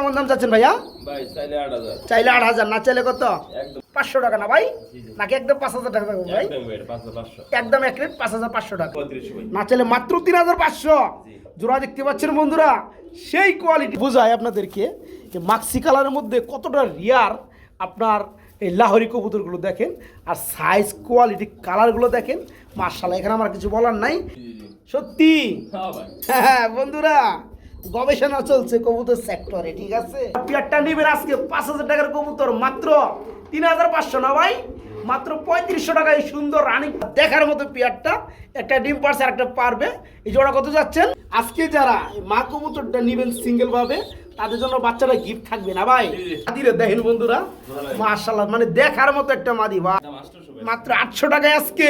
কেমন দাম চাচ্ছেন ভাইয়া? চাইলে আট হাজার। না চাইলে কত? পাঁচশো টাকা না ভাই। নাকি একদম পাঁচ হাজার টাকা থাকবে ভাই? একদম এক রেট পাঁচ হাজার পাঁচশো টাকা। না চাইলে মাত্র তিন হাজার পাঁচশো। জোড়া দেখতে পাচ্ছেন বন্ধুরা সেই কোয়ালিটি বোঝায় আপনাদেরকে যে মাক্সি কালারের মধ্যে কতটা রিয়ার আপনার এই লাহরি কবুতরগুলো দেখেন আর সাইজ কোয়ালিটি কালারগুলো দেখেন। মার্শাল্লাহ এখানে আমার কিছু বলার নাই। সত্যি? হ্যাঁ হ্যাঁ বন্ধুরা। গবেষণা চলছে কবুতর সেক্টরে ঠিক আছে? পেয়ারটা নিবেন আজকে পাঁচ হাজার টাকার কবুতর মাত্র তিন হাজার পাঁচশো না ভাই? মাত্র পঁয়ত্রিশশো টাকা এই সুন্দর রানিং দেখার মতো পেয়ারটা একটা ডিম পারছে আর একটা পারবে। এই জোড়া কত যাচ্ছেন? আজকে যারা মা কবুতরটা নিবেন সিঙ্গেল ভাবে তাদের জন্য বাচ্চারা গিফট থাকবে না ভাই। মাদিরে দেখেন বন্ধুরা। মার্শাল্লাহ মানে দেখার মতো একটা মাদি বা ভাই মাত্র আটশো টাকায় আজকে।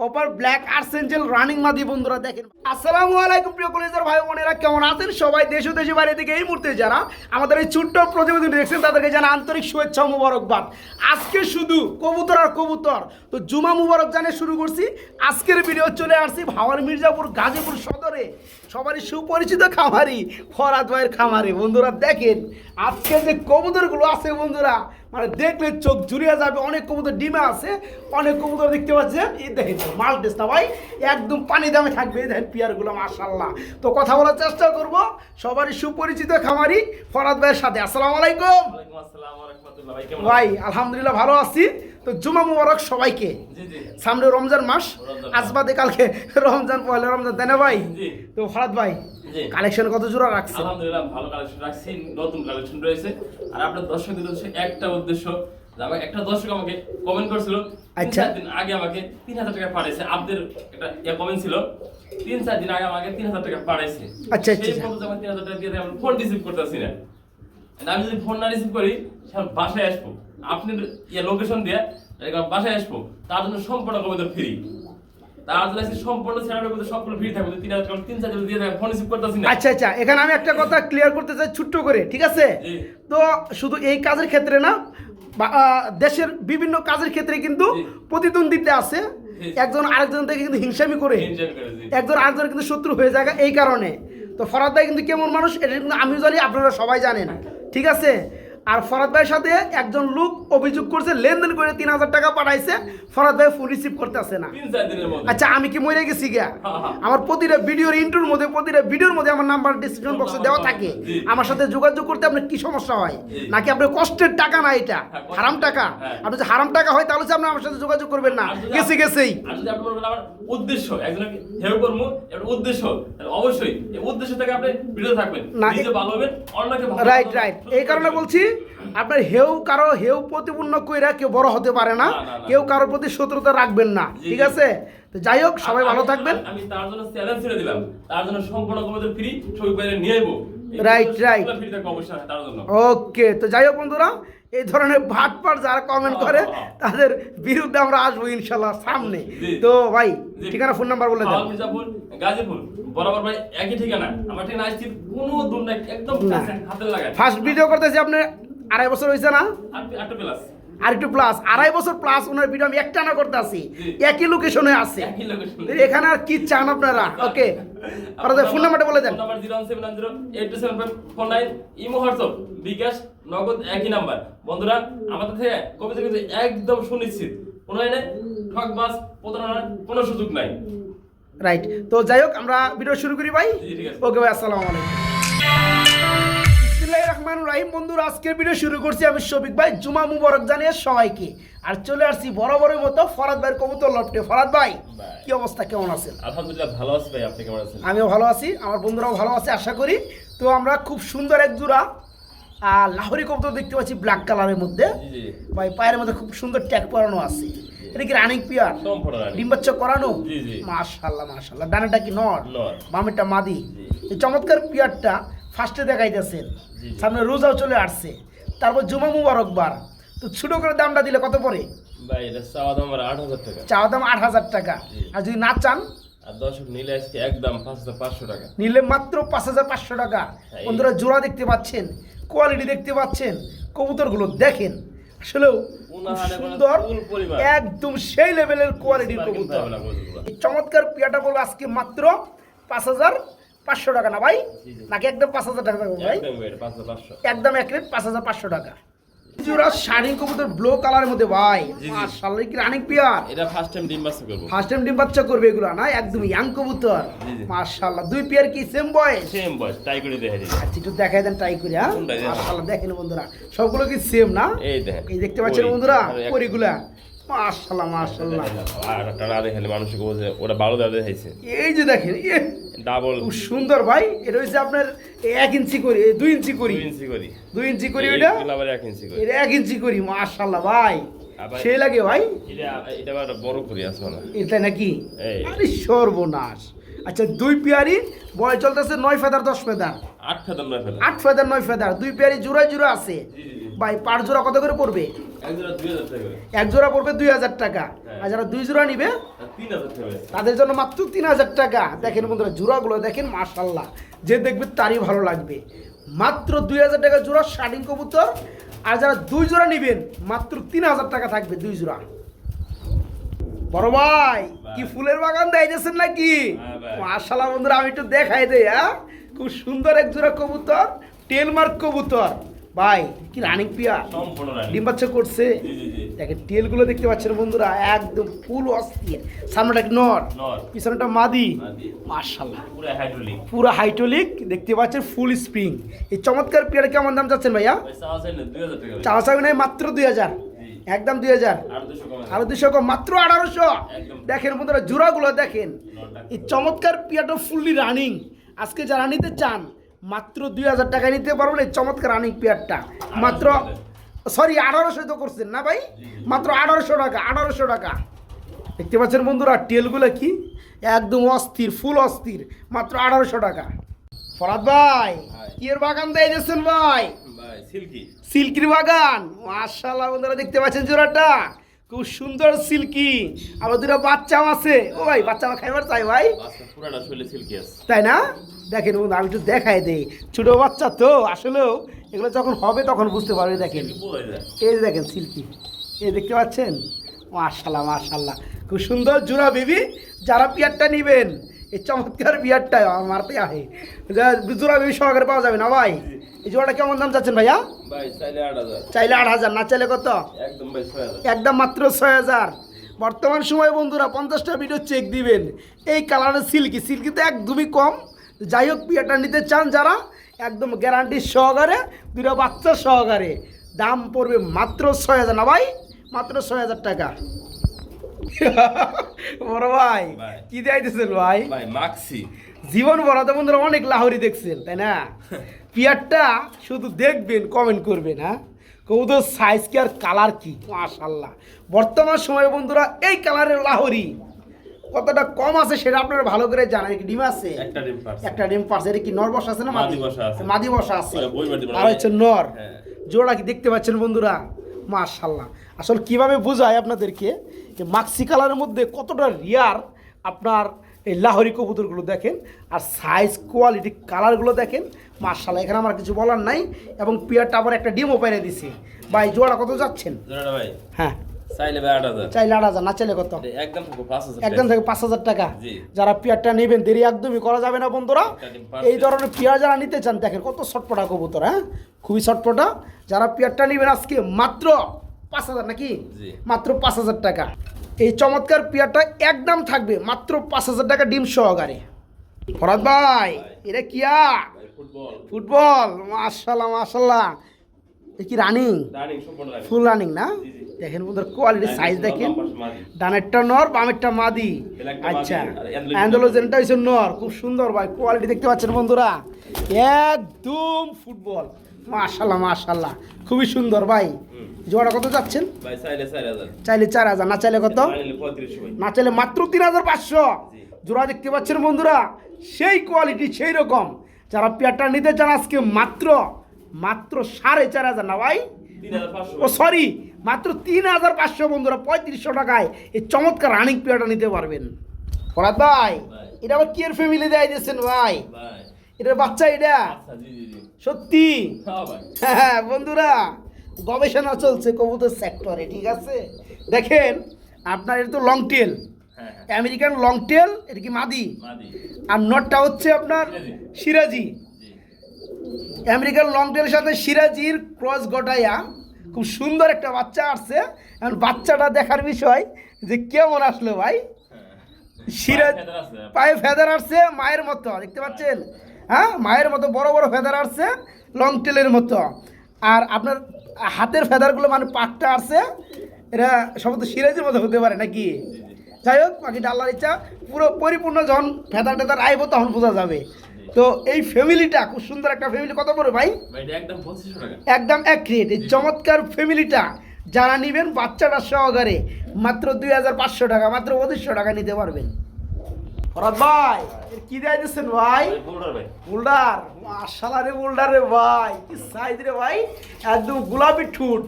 কপার ব্ল্যাক আর্সেঞ্জেল রানিং মাদি বন্ধুরা দেখেন। আসসালামু আলাইকুম প্রিয় কলেজের ভাই বোনেরা, কেমন আছেন? সবাই দেশ দেশে বাইরে থেকে এই মুহূর্তে যারা আমাদের এই ছোট্ট প্রতিবেদন দেখছেন, তাদেরকে জানা আন্তরিক শুভেচ্ছা মুবারকবাদ। আজকে শুধু কবুতর আর কবুতর। তো জুমা মুবারক জানে শুরু করছি। আজকের ভিডিও চলে আসছি ভাওয়ার মির্জাপুর, গাজীপুর সদরে। সবারই সুপরিচিত খামারি ফরাদ ভাইয়ের খামারি। বন্ধুরা দেখেন আজকে যে কবুতরগুলো আছে বন্ধুরা মানে দেখলে চোখ জুড়িয়ে যাবে। অনেক কবুতর ডিমে আছে অনেক কবুতর দেখতে পাচ্ছেন এই দেখেন মাল টেস্ট ভাই একদম পানি দামে থাকবে এই দেখেন পিয়ারগুলো মাশাল্লাহ তো কথা বলার চেষ্টা করব সবারই সুপরিচিত খামারি ফরাদ ভাইয়ের সাথে। আসসালামু আলাইকুম। ভাই আলহামদুলিল্লাহ ভালো আছি। তো জুমা মুবারক সবাইকে। সামনে রমজান মাস। রমজান মাস। আজ বাদে কালকে রমজান পয়লা রমজান তাই না ভাই। তো ফরাদ ভাই কালেকশন কত জোড়া রাখছে আলহামদুলিল্লাহ ভালো কালেকশন রাখছি নতুন কালেকশন রয়েছে। আর আপনার দর্শকদের হচ্ছে একটা উদ্দেশ্য যে আমাকে একটা দর্শক আমাকে কমেন্ট করছিল আচ্ছা। দিন আগে আমাকে তিন হাজার টাকা পাঠাইছে। আপনাদের একটা ইয়ে কমেন্ট ছিল তিন চার দিন আগে আমাকে তিন হাজার টাকা পাঠাইছে। আচ্ছা, আচ্ছা, সেই আচ্ছা। পর্যন্ত আমার তিন হাজার টাকা দিয়ে আমি ফোন রিসিভ করতেছি না। আমি যদি ফোন না রিসিভ করি বাসায় আসব। আপনি ইয়ে লোকেশন দিয়ে বাসায় আসব। তার জন্য সম্পূর্ণ কমেন্ট ফ্রি তার জন্য সম্পূর্ণ চ্যানেলের মধ্যে সবগুলো ফ্রি থাকবে। তিন হাজার তিন চার দিয়ে ফোন রিসিভ করতেছি না। আচ্ছা আচ্ছা এখানে আমি একটা কথা ক্লিয়ার করতে চাই ছোট্ট করে ঠিক আছে? তো শুধু এই কাজের ক্ষেত্রে না দেশের বিভিন্ন কাজের ক্ষেত্রে কিন্তু। প্রতিদ্বন্দ্বিতা আছে। একজন আরেকজন থেকে কিন্তু হিংসামি করে। করে, একজন আরেকজন কিন্তু শত্রু হয়ে যায় এই কারণে। তো ফরাদ ভাই কিন্তু কেমন মানুষ এটা কিন্তু আমিও জানি আপনারা সবাই জানেন। ঠিক আছে? আর ফরাদ ভাইয়ের সাথে একজন লোক অভিযোগ করছে লেনদেন করে তিন হাজার টাকা পাঠাইছে ফরাদ ভাই ফোন রিসিভ না। চার দিনের মধ্যে। আচ্ছা আমি কি মরে গেছি গা হ্যাঁ। আমার প্রতিটা ভিডিওর ইন্টুর মধ্যে প্রতিটা ভিডিওর মধ্যে আমার নাম্বার ডিসক্রিপশন বক্সে দেওয়া থাকে। আমার সাথে যোগাযোগ করতে আপনার কি সমস্যা হয়? নাকি আপনার কষ্টের টাকা না এটা? হ্যাঁ, হারাম টাকা? হ্যাঁ। আপনি যদি হারাম টাকা হয় তাহলে আপনি আমার সাথে যোগাযোগ করবেন না। গেছে গেছেই উদ্দেশ্য একটা উদ্দেশ্য অবশ্যই এই উদ্দেশ্য থেকে আপনি ভিডিও থাকবেন। না, নিজে ভালো হবেন অন্যকে ভালো রাইট রাইট এই কারণে বলছি আপনার হেউ কারও হেউ প্রতিপূর্ণ কইরা কেউ বড় হতে পারে না। কেউ কারোর প্রতি শত্রুতা রাখবেন না ঠিক আছে? তো যাই হোক সবাই ভালো থাকবেন। আমি তার জন্য চ্যালেঞ্জ ছেড়ে দিলাম। তার জন্য সম্পূর্ণ ফ্রি ছবি বাইরে নিয়ে আইবো। তার জন্য। ওকে তো যাই হোক বন্ধুরা এই ধরনের ভাটপাট যারা কমেন্ট করে তাদের বিরুদ্ধে আমরা আসব ইনশাল্লাহ সামনে। তো ভাই ঠিকানা ফোন নাম্বার বলে দেন। গাজীপুর বরাবর ভাই একই ঠিকানা। আমার ঠিকানা আসছি কোনো একদম লাগায়। ফার্স্ট ভিডিও করতেছি আপনি আড়াই বছর হয়েছে না? আর একটু প্লাস আড়াই বছর প্লাস ওনার ভিডিও আমি একটা না করতে আসি একই লোকেশনে আছে। একই লোকেশন তো এখানে আর কি চান আপনারা? ওকে ফোন নাম্বারটা বলে দেন। Number zero seven zero eight two seven four nine imo WhatsApp bKash Nagad একই নাম্বার বন্ধুরা আমাদের থেকে কবিতা কিন্তু একদম সুনিশ্চিত। কোনো এনে ঠকবাস প্রতারণার কোনো সুযোগ নাই। রাইট তো যাই হোক আমরা ভিডিও শুরু করি ভাই। আছে। ওকে ভাই আসসালামু আলাইকুম। রহিম। বন্ধুরা আজকের ভিডিও শুরু করছি আমি শফিক ভাই। জুমা মুবারক জানিয়ে সবাইকে। আর চলে আসছি বরাবরের মতো ফরাদ ভাইয়ের কবুতর লটে ফরাদ ভাই। কি অবস্থা? কেমন আছেন? আলহামদুলিল্লাহ ভালো আছি ভাই। আপনি কেমন আছেন? আমিও ভালো আছি আমার বন্ধুরাও ভালো আছে আশা করি। তো আমরা খুব সুন্দর এক জোড়া আর লাহোরি কবুতর দেখতে পাচ্ছি ব্ল্যাক কালারের মধ্যে। ভাই পায়ের মধ্যে খুব সুন্দর ট্যাগ পরানো আছে। এটা কি রানিং পিয়ার। ডিম বাচ্চা করানো। মাশাল্লাহ মাশাল্লাহ ডানাটা কি নর। বামেরটা মাদি। এই চমৎকার পিয়ারটা ফার্স্টে দেখাইতেছেন। সামনে রোজাও চলে আসছে। তারপর জুমা মুবারকবার তো ছোট করে দামটা দিলে কত এটা চাওয়া দাম আট হাজার টাকা। আর যদি না চান? নিলে মাত্র পাঁচ হাজার পাঁচশো টাকা। বন্ধুরা জোড়া দেখতে পাচ্ছেন কোয়ালিটি দেখতে পাচ্ছেন কবুতরগুলো দেখেন। আসলেও সুন্দর একদম সেই লেভেলের কোয়ালিটির কবুতর। চমৎকার পিয়াটা বলব আজকে মাত্র পাঁচ হাজার পাঁচশো টাকা না ভাই। নাকি একদম পাঁচ হাজার টাকা থাকবে ভাই? একদম এক রেট পাঁচ হাজার পাঁচশো টাকা। জোড়া শাড়ি কবুতর ব্লু কালারের মধ্যে ভাই। জি, জি। মাশাআল্লাহ কি রানিং পিয়ার এটা ফার্স্ট টাইম ডিম বাচ্চা করব। ফার্স্ট টাইম ডিম বাচ্চা করবে এগুলো না? একদম ইয়াং কবুতর। মাশাআল্লাহ দুই পেয়ার কি সেম বয়স? সেম বয়স ট্রাই করে দেখে দিই আচ্ছা একটু দেখাই দেন করে হ্যাঁ? মাশাআল্লাহ দেখেন বন্ধুরা সবগুলো কি সেম না? এই দেখেন এই দেখতে পাচ্ছেন। বন্ধুরা পরিগুলা? মাশাআল্লাহ মাশাআল্লাহ। আর একটা না দেখালে মানুষকে বলছে ওটা বারো দাদা দেখাইছে এই যে দেখেন ডাবল খুব সুন্দর ভাই এটা হচ্ছে আপনার এক ইঞ্চি করি দুই ইঞ্চি করি। ইঞ্চি করি। দুই ইঞ্চি করি ওইটা আবার এক ইঞ্চি করি। এটা এক ইঞ্চি করি মাশাআল্লাহ ভাই। লাগে ভাই। এটা এটা বড় করি আসলে এটা নাকি? আরে সর্বনাশ। আচ্ছা দুই পেয়ারি বয় চলতেছে নয় ফেদার দশ ফেদার। আট ফেদার নয় ফেদার। আট ফেদার নয় ফেদার। দুই পেয়ারি জোড়া জোড়া আছে। ভাই পার জোড়া কত করে পড়বে? এক জোড়া পড়বে দুই হাজার টাকা। হ্যাঁ। আর যারা দুই জোড়া নিবে। তাদের জন্য মাত্র তিন হাজার টাকা। দেখেন বন্ধুরা জোড়াগুলো দেখেন মাশাল্লাহ যে দেখবে তারই ভালো লাগবে। মাত্র দুই হাজার টাকা জোড়া শার্টিং কবুতর। আর যারা দুই জোড়া নিবেন মাত্র তিন হাজার টাকা থাকবে দুই জোড়া। বড় ভাই কি ফুলের বাগান দেখাইতেছেন নাকি? হ্যাঁ ভাই। বন্ধুরা আমি একটু দেখাই দেই হ্যাঁ? খুব সুন্দর এক জোড়া কবুতর টেলমার্ক কবুতর। ভাই কি রানিং পিয়া ডিম বাচ্চা করছে। দেখেন টেলগুলো দেখতে পাচ্ছেন বন্ধুরা একদম ফুল অস্থির। সামনেটা নর? নর। পিছনেটা মাদি। মার্শাল্লাহ পুরো হাইড্রোলিক। দেখতে পাচ্ছেন ফুল স্প্রিং এই চমৎকার পেয়ারা কেমন দাম চাচ্ছেন ভাইয়া? চাওয়া চাওয়া নাই মাত্র দুই হাজার। একদম দুই হাজার। আরও দুশো কম মাত্র আঠারোশো। দেখেন বন্ধুরা জোড়াগুলো দেখেন। এই চমৎকার পিয়াটা ফুললি রানিং আজকে যারা নিতে চান মাত্র দুই হাজার টাকা নিতে পারবেন এই চমৎকার রানিং পেয়ারটা মাত্র সরি আঠারোশো তো করছেন না ভাই? মাত্র আঠারোশো টাকা আঠারোশো টাকা। দেখতে পাচ্ছেন বন্ধুরা টেলগুলো কি? একদম অস্থির ফুল অস্থির। মাত্র আঠারোশো টাকা। ফরাদ ভাই কি এর বাগান দেয় দিয়েছেন ভাই? সিল্কির বাগান। মাশাআল্লাহ বন্ধুরা দেখতে পাচ্ছেন জোড়াটা? খুব সুন্দর সিল্কি। আবার দুটো বাচ্চাও আছে। ও ভাই বাচ্চা খাইবার চাই ভাই। তাই না? দেখেন বন্ধু আমি একটু দেখাই দেই। ছোটো বাচ্চা তো আসলেও এগুলো যখন হবে তখন বুঝতে পারবে দেখেন। এই দেখেন সিল্কি। এই দেখতে পাচ্ছেন? মাশাল্লাহ মাশাল্লাহ খুব সুন্দর জুড়া বেবি। যারা পিয়ারটা নিবেন এই চমৎকার পিয়ারটা আমার মারতে আহে। জোড়া বেবি সহকারে পাওয়া যাবে না ভাই? এই জোড়াটা কেমন দাম চাচ্ছেন ভাইয়া? চাইলে আট হাজার। না চাইলে কত। একদম মাত্র ছয় হাজার। বর্তমান সময় বন্ধুরা পঞ্চাশটা ভিডিও চেক দিবেন। এই কালারের সিল্কি সিল্কি তো একদমই কম। যাই হোক পিয়াটা নিতে চান যারা একদম গ্যারান্টি সহকারে দুটো বাচ্চা সহকারে। দাম পড়বে মাত্র ছয় হাজার না ভাই? মাত্র ছয় হাজার টাকা। বড় ভাই। কি দেখাইতেছেন ভাই? ভাই, মাক্সি। জীবন বড়াতে বন্ধুরা অনেক লাহরি দেখছেন তাই না? পিয়ারটা শুধু দেখবেন কমেন্ট করবেন হ্যাঁ? কবুতর সাইজ কি আর কালার কি? মাশাল্লাহ বর্তমান সময়ে বন্ধুরা এই কালারের লাহরি। কতটা কম আছে সেটা আপনারা ভালো করে জানেন। কি ডিম আছে? একটা ডিম পারছে। একটা ডিম পাশে এটা কি নর বসা আছে না মাদি? বসা আছে। মাদি বসা আছে। আর হচ্ছে নর। হ্যাঁ। জোড়া কি দেখতে পাচ্ছেন বন্ধুরা? মাশাল্লাহ আসলে কীভাবে বোঝায় আপনাদেরকে? যে মাক্সি কালারের মধ্যে কতটা রিয়ার আপনার এই লাহরি কবুতরগুলো দেখেন আর সাইজ কোয়ালিটি কালারগুলো দেখেন মার্শাল্লাহ এখানে আমার কিছু বলার নাই এবং পিয়ারটা আবার একটা ডিমও পেরে দিছে। ভাই জোড়া কত যাচ্ছেন? হ্যাঁ। চাইলে আট হাজার। চাইলে আট হাজার না চাইলে কত? একদম থাকবে পাঁচ হাজার একদম টাকা। থেকে পাঁচ হাজার টাকা। যারা পিয়ারটা নেবেন দেরি একদমই করা যাবে না বন্ধুরা। এই ধরনের পিয়ার যারা নিতে চান দেখেন কত কবুতর হ্যাঁ? খুবই যারা পিয়ারটা নেবেন আজকে মাত্র পাঁচ হাজার নাকি? মাত্র পাঁচ হাজার টাকা। এই চমৎকার পিয়ারটা একদম থাকবে মাত্র পাঁচ হাজার টাকা ডিম সহকারে। ফরাদ ভাই এটা কিয়া ফুটবল। মাশাল্লাহ এ কি রানিং। ফুল রানিং না। দেখেন বন্ধুর কোয়ালিটি সাইজ দেখেন। ডানেরটা নর বামেরটা মাদি। আচ্ছা। অ্যান্ডোলোজেনটা হচ্ছে নর খুব সুন্দর ভাই কোয়ালিটি দেখতে পাচ্ছেন বন্ধুরা। একদম ফুটবল মাশাল্লাহ মাশাল্লাহ খুবই সুন্দর ভাই। জোড়া কত যাচ্ছেন? চাইলে চার হাজার। না চাইলে কত। না চাইলে মাত্র তিন হাজার পাঁচশো। জোড়া দেখতে পাচ্ছেন বন্ধুরা সেই কোয়ালিটি সেই রকম। যারা পেয়ারটা নিতে চান আজকে মাত্র মাত্র সাড়ে চার হাজার না ভাই? ও সরি মাত্র তিন হাজার পাঁচশো বন্ধুরা পঁয়ত্রিশশো টাকায় এই চমৎকার রানিং পেয়ারটা নিতে পারবেন। ফরাদ ভাই। এটা আবার কিয়ের ফ্যামিলি দেয় দিয়েছেন ভাই। এটার বাচ্চা এটা। সত্যি? হ্যাঁ হ্যাঁ বন্ধুরা গবেষণা চলছে কবুতর সেক্টরে ঠিক আছে? দেখেন আপনার এটা তো long tail American long tail এটা কি মাদি? আর নটটা হচ্ছে আপনার সিরাজি। আমেরিকান লং টেলের সাথে সিরাজির ক্রস গটাইয়া খুব সুন্দর একটা বাচ্চা আসছে। এখন বাচ্চাটা দেখার বিষয় যে কেমন আসলো ভাই? সিরাজ পায়ে ফেদার আসছে। মায়ের মতো দেখতে পাচ্ছেন? হ্যাঁ মায়ের মতো বড় বড় ফেদার আসছে লং টেলের মতো। আর আপনার হাতের ফেদারগুলো মানে পাকটা আসছে এটা সম্ভবত সিরাজের মতো হতে পারে নাকি? যাই হোক পাখিটা আল্লাহর ইচ্ছা পুরো পরিপূর্ণ যখন ফেদার টেদার আইব তখন বোঝা যাবে। তো এই ফ্যামিলিটা খুব সুন্দর একটা ফ্যামিলি কত পড়ে ভাই? একদম এক এই চমৎকার ফ্যামিলিটা যারা নেবেন বাচ্চাটা সহকারে মাত্র দুই হাজার পাঁচশো টাকা মাত্র পঁচিশশো টাকা নিতে পারবেন। ফরাদ ভাই কি দেয় দিচ্ছেন ভাই? বোল্ডার? বোল্ডার রে বোল্ডার রে ভাই কি সাইজ রে ভাই। একদম গোলাপি ঠুট।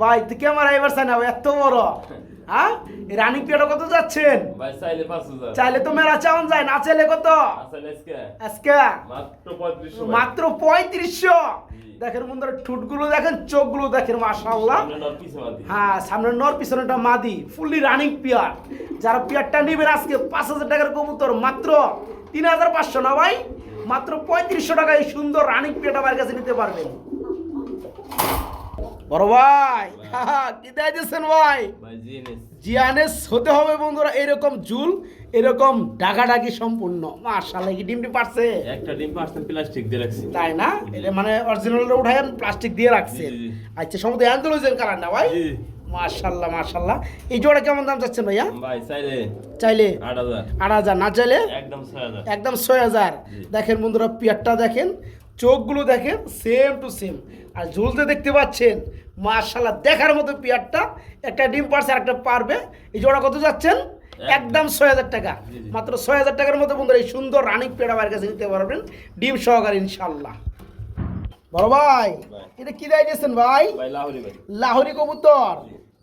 ভাই তুই ক্যামেরা এবার চাই না ভাই, এত বড়। হ্যাঁ? রানিং পিয়াটা কত যাচ্ছেন? ভাই চাইলে তো মেলা চাওন যায় না চাইলে কত? আসলে আজকে? আজকে? মাত্র পঁয়ত্রিশশো। মাত্র পঁয়ত্রিশশো? জি। দেখেন বন্ধুরা ঠুটগুলো দেখেন চোখগুলো দেখেন মাদি। হ্যাঁ সামনে নর পিছনেটা মাদি। Fully running pair. যারা পিয়ারটা নেবেন আজকে পাঁচ হাজার টাকার কবুতর মাত্র তিন হাজার পাঁচশো না ভাই? মাত্র পঁয়ত্রিশশো টাকা এই সুন্দর রানিং পিয়ারটা আমার কাছে নিতে পারবেন। বড় ভাই। কি দেয় ভাই। জিয়ানেস হতে হবে বন্ধুরা এরকম জুল এরকম ডাকাডাকি সম্পূর্ণ। মাশাল্লাহ কি ডিমটি পারছে? একটা ডিম পার্সেন্ট প্লাস্টিক দিয়ে রাখছি। তাই না? এটা মানে অরিজিনালটা উঠায় প্লাস্টিক দিয়ে রাখছে। আচ্ছা সমুদ্র অ্যান্থোলজির কালার না ভাই। মাশাল্লাহ মাশাল্লাহ এই জোড়া কেমন দাম চাচ্ছেন ভাইয়া? ভাই চাইলে চাইলে আট হাজার। আট হাজার না চাইলে একদম ছয় হাজার। একদম ছয় হাজার। দেখেন বন্ধুরা পিয়ারটা দেখেন চোখগুলো দেখেন সেম টু সেম আর ঝুলতে দেখতে পাচ্ছেন মাশাল্লাহ দেখার মতো পিয়ারটা একটা ডিম পারছে আর একটা পারবে। এই জোড়া কত যাচ্ছেন? একদম। ছয় হাজার টাকা। মাত্র ছয় হাজার টাকার মতো বন্ধুরা এই সুন্দর রানিং পেড়া আমার কাছে নিতে পারবেন। ডিম সহকারে ইনশাল্লাহ বড় ভাই। এটা কি দেয় দিয়েছেন ভাই? লাহরি কবুতর।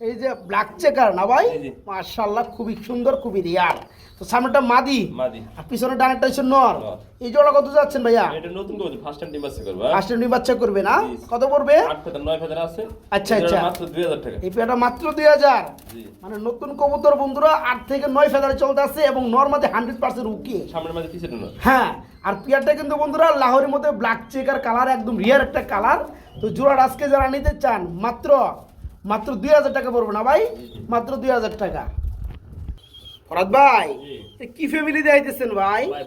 এই যে ব্ল্যাক চেকার না ভাই। মাশাল্লাহ খুবই সুন্দর খুবই রিয়ার তো সামনেটা মাদি। আর পিছনে ডানেরটা হচ্ছে নর। নর। এই জোড়া কত যাচ্ছেন ভাইয়া? এটা নতুন করে ফার্স্ট টাইম ডিম পাচ্ছে করবা ফার্স্ট টাইম বাচ্চা করবে না? কত পড়বে? আট ফেদার নয় ফেদার আছে। আচ্ছা, আচ্ছা। মাত্র দুই হাজার টাকা। এই পেয়াটা মাত্র দুই হাজার। জি। মানে নতুন কবুতর বন্ধুরা আট থেকে নয় ফেদারে চলতে আছে এবং হান্ড্রেড পার্সেন্ট উকি সামনের মাঝে পিছিয়ে নয় হ্যাঁ আর পিয়ারটা কিন্তু বন্ধুরা লাহোরের মধ্যে ব্ল্যাক চেকার কালার একদম রিয়ার একটা কালার তো জোড়ার আজকে যারা নিতে চান মাত্র মাত্র দুই হাজার টাকা পড়ব না ভাই? মাত্র দুই হাজার টাকা। ফরাদ ভাই কি ফ্যামিলি দেখাইতেছেন ভাই? ভাই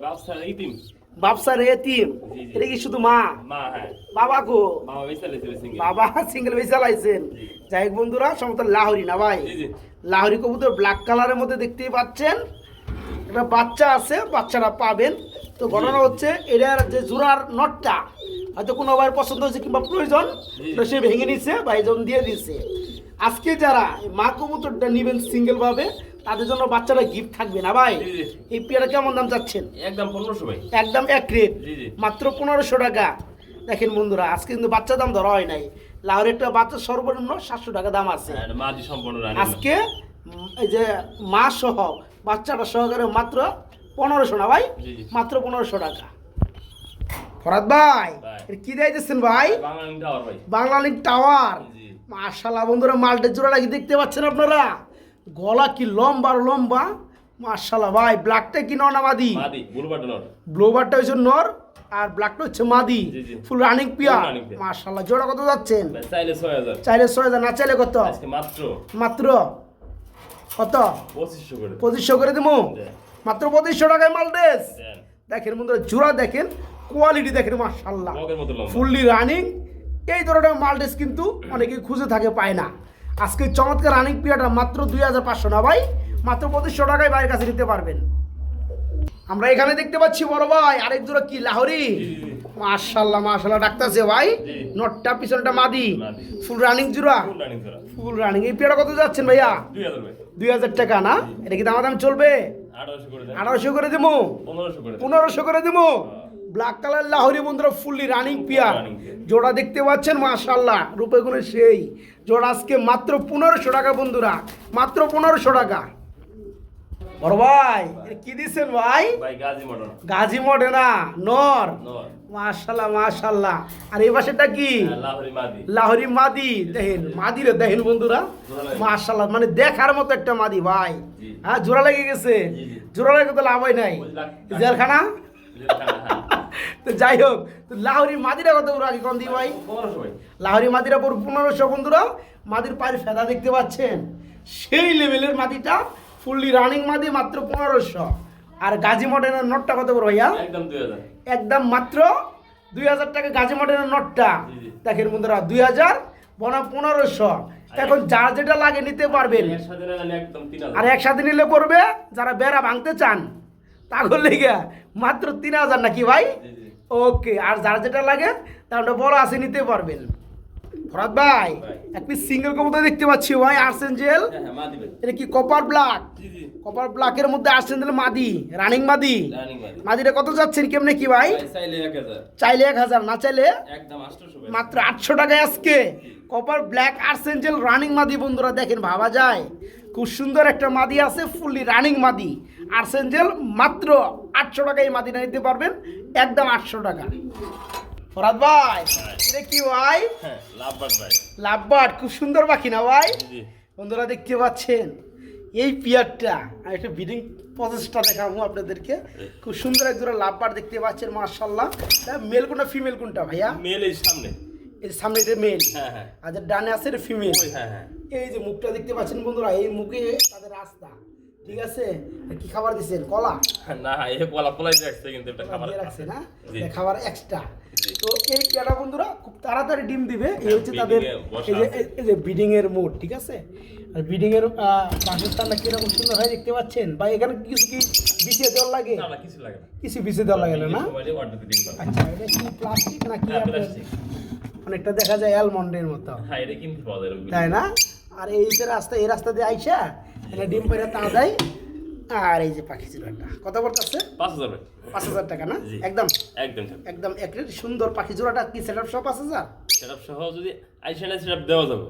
বাপসার এতিম। এটা কি শুধু মা? হ্যাঁ। বাবা গো বাবা সিঙ্গেল চালাইছেন। জি। যাই হোক বন্ধুরা সমস্ত লাহোরি না ভাই? জি কবুতর ব্ল্যাক কালারের মধ্যে দেখতেই পাচ্ছেন। একটা বাচ্চা আছে বাচ্চারা পাবেন। তো ঘটনা হচ্ছে এটার যে জোড়ার নটটা হয়তো কোনো ভাইয়ের পছন্দ হয়েছে কিংবা প্রয়োজন তো সে ভেঙে নিচ্ছে বা দিয়ে দিচ্ছে আজকে যারা মা কবুতরটা নেবেন সিঙ্গেল ভাবে তাদের জন্য বাচ্চাটা গিফট থাকবে না ভাই। এই পেয়ারা কেমন দাম চাচ্ছেন? একদম পনেরোশো ভাই। একদম এক রেট। মাত্র পনেরোশো টাকা। দেখেন বন্ধুরা আজকে কিন্তু বাচ্চা দাম ধরা হয় নাই। লাহোরের একটা বাচ্চা সর্বনিম্ন সাতশো টাকা দাম আছে। হ্যাঁ, আজকে এই যে মা সহ বাচ্চাটা সহকারে মাত্র পনেরোশো না ভাই। মাত্র পনেরোশো টাকা। ফরাদ ভাই কি দিয়েছেন ভাই? বাংলা টাওয়ার। মাশাল্লাহ বন্ধুরা মাল্টের জোড়াটা কি দেখতে পাচ্ছেন আপনারা? গলা কি লম্বা আর লম্বা? মাশাল্লাহ ভাই ব্ল্যাকটা কি নর না মাদি? ব্লোবারটা হচ্ছে নর আর ব্ল্যাকটা হচ্ছে মাদি। ফুল রানিং পিয়া Full মাশাল্লাহ জোড়া কত যাচ্ছেন? চাইলে ছয় হাজার। না চাইলে কত? মাত্র। মাত্র? কত? পঁচিশশো করে। দেবো মাত্র পঁচিশশো টাকায় মালটেস দেন। দেখেন বন্ধুরা জোড়া দেখেন কোয়ালিটি দেখেন লম্বা। ফুললি রানিং এই ধরনের মালটেস কিন্তু অনেকেই খুঁজে থাকে পায় না। আজকে চমৎকার রানিং পিরিয়ডটা মাত্র দুই হাজার পাঁচশো না ভাই? মাত্র পঁচিশশো টাকায় বাইরের কাছে নিতে পারবেন। আমরা এখানে দেখতে পাচ্ছি বড় ভাই আরেক জোড়া কি লাহরি। মাশাল্লাহ মাশাল্লাহ ডাক্তারছে ভাই। নটটা পিছনটা মাদি। ফুল রানিং জোড়া? ফুল রানিং এই পিরিয়ডটা কত যাচ্ছেন ভাইয়া? দুই হাজার টাকা না? এটা কি দামাদাম চলবে? আঠারোশো করে দেবো। পনেরোশো করে দেন পনেরোশো করে দেবো? ব্ল্যাক কালার লাহরি বন্ধুরা ফুললি রানিং পিয়ার জোড়া দেখতে পাচ্ছেন মাশাল্লাহ রূপে গুণে সেই জোড়া আজকে মাত্র পনেরোশো টাকা বন্ধুরা মাত্র পনেরোশো টাকা বড় ভাই কি দিচ্ছেন ভাই গাজী গাজী মডেনা নর মাশাল্লাহ মাশাল্লাহ আর এই পাশেটা কি লাহোরি মাদি দেখেন মাদি রে দেখেন বন্ধুরা। মাশাল্লাহ মানে দেখার মতো একটা মাদি ভাই। হ্যাঁ জোড়া লেগে গেছে। জোড়া লেগে তো লাভ হয় নাই জেলখানা হ্যাঁ, তো যাই হোক তো লাহোরি মাদিরা কত বড় আগে কম দি ভাই? লাহোরি মাদিরা পুরো পনেরোশো বন্ধুরা মাদির পায়ের ফেদা দেখতে পাচ্ছেন? সেই লেভেলের মাদিটা ফুললি রানিং মাদি মাত্র পনেরোশো। আর গাজী মডেলের নটটা কত বড় ভাইয়া? একদম একদম মাত্র দুই হাজার টাকা গাজী মডেলের নটটা। দেখেন বন্ধুরা দুই হাজার বনাম পনেরোশো। এখন যার যেটা লাগে নিতে পারবেন। আর একসাথে নিলে পড়বে যারা বেড়া ভাঙতে চান তাহলে লেগে মাত্র তিন হাজার নাকি ভাই। ওকে আর যার যেটা লাগে তাহলে বড় আছে নিতে পারবেন। ফরাদ ভাই ভাই। এক পিস সিঙ্গেল কবুতর দেখতে পাচ্ছি ভাই আর্সেন জেল হ্যাঁ হ্যাঁ এটা কি কপার ব্ল্যাক কপার ব্ল্যাকের মধ্যে আর্সেন জেল মাদি রানিং মাদি। মাদিটা কত যাচ্ছেন কেমনে কি ভাই? চাইলে এক হাজার। না চাইলে মাত্র আটশো টাকায় আজকে কপার ব্ল্যাক আর্সেঞ্জেল রানিং মাদি বন্ধুরা দেখেন ভাবা যায়। খুব সুন্দর একটা মাদি আছে ফুললি রানিং মাদি। আর্সেঞ্জেল মাত্র আটশো টাকায় এই মাদিটা নিতে পারবেন। একদম আটশো টাকা। ফরাদ ভাই এটা কি ভাই? হ্যাঁ লাভবাদ ভাই। লাভবার্ড খুব সুন্দর পাখি না ভাই? বন্ধুরা দেখতে পাচ্ছেন এই পিয়ারটা আমি একটা বিডিং প্রসেসটা দেখাবো আপনাদেরকে। খুব সুন্দর এক জোড়া লাভবার্ড দেখতে পাচ্ছেন মার্শাল্লাহ মেল কোনটা ফিমেল কোনটা ভাইয়া? মেল এই সামনে। এই সামনে এটা মেল হ্যাঁ হ্যাঁ। আর ডানে আছে এটা ফিমেল এই যে মুখটা দেখতে পাচ্ছেন বন্ধুরা এই মুখে তাদের রাস্তা। ঠিক আছে? কি খাবার দিচ্ছেন কলা? না পোলা পোলাই রাখছে কিন্তু এটা খাবার রাখছে না? খাবার এক্সট্রা তো এই পেয়ারা বন্ধুরা খুব তাড়াতাড়ি ডিম দিবে। এই হচ্ছে তাদের এই যে ব্রিডিং এর মোড ঠিক আছে? আর ব্রিডিং এর বাসস্থানটা কীরকম সুন্দর হয় দেখতে পাচ্ছেন? বা এখানে কিছু কি বিছিয়ে দেওয়ার লাগে? না কিছু লাগে না। কিছু বিছিয়ে দেওয়ার লাগে না। আচ্ছা এটা কি প্লাস্টিক না কি হ্যাঁ, অনেকটা দেখা যায় অ্যালমন্ডের মতো? হ্যাঁ এটা কিনতে পাওয়া যায় তাই না? আর এই যে রাস্তা এই রাস্তা দিয়ে আইসা এটা ডিম পেরে তা দেয় আর এই যে পাখি জোড়াটা কত পড়তেছে? পাঁচ হাজার। পাঁচ হাজার টাকা না? একদম? একদম একদম। এক সুন্দর পাখি জোড়াটা কি সেট আপ সব পাঁচ হাজার? Setup সহ যদি আইসানে setup দেওয়া যাবে।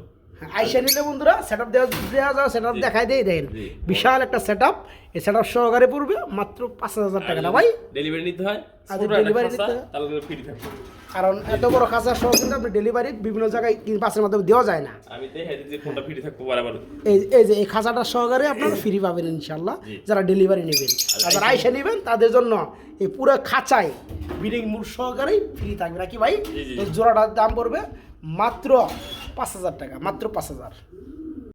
আইসা নিলে বন্ধুরা সেট আপ দেওয়া দেওয়া যাও সেট আপ দেখাই দিয়ে দেন। বিশাল একটা সেট আপ এই সেট আপ সহকারে পড়বে মাত্র পাঁচ হাজার টাকা না ভাই? ডেলিভারি নিতে হয় আর খাঁচা, নিতে হয়? তাহলে ফ্রি থাকবে। কারণ এত বড় খাঁচা সহ কিন্তু আপনি ডেলিভারি বিভিন্ন জায়গায় বাসের মাধ্যমে দেওয়া যায় না। আমি যে ফোনটা ফ্রি থাকব বরাবর। এই এই যে এই খাঁচাটা সহকারে আপনারা ফ্রি পাবেন ইনশাল্লাহ যারা ডেলিভারি নেবেন। যারা আইসা- নেবেন তাদের জন্য এই পুরো খাঁচায় বিডিং মুড সহকারেই ফ্রি থাকবে। নাকি ভাই। এই জোড়াটার দাম পড়বে মাত্র পাঁচ হাজার টাকা মাত্র পাঁচ হাজার।